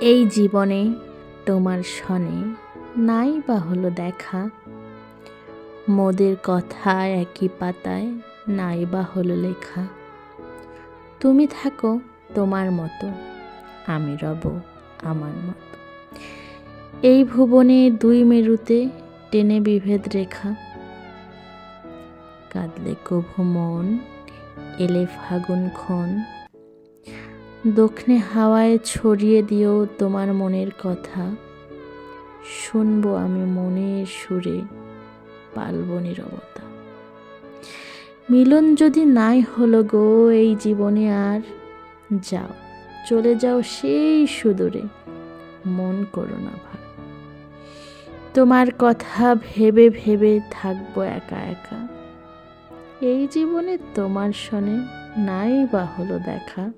এই জীবনে তোমার সনে নাই বা হলো দেখা। মোদের কথা একই পাতায় নাই বা হলো লেখা। তুমি থাকো তোমার মতো, আমি রব আমার মতো। এই ভুবনে দুই মেরুতে টেনে বিভেদ রেখা। কাঁদলে কভু মন, এলে ফাগুন ক্ষণ। দক্ষিণে হাওয়ায় ছড়িয়ে দিও তোমার মনের কথা। শুনব আমি মনের সুরে পালব নীরবতা। মিলন যদি নাই হলো গো এই জীবনে আর, যাও, চলে যাও সেই সুদূরে, মন করো না ভার। তোমার কথা ভেবে ভেবে থাকব একা একা। এই জীবনে তোমার সনে নাই বা হলো দেখা।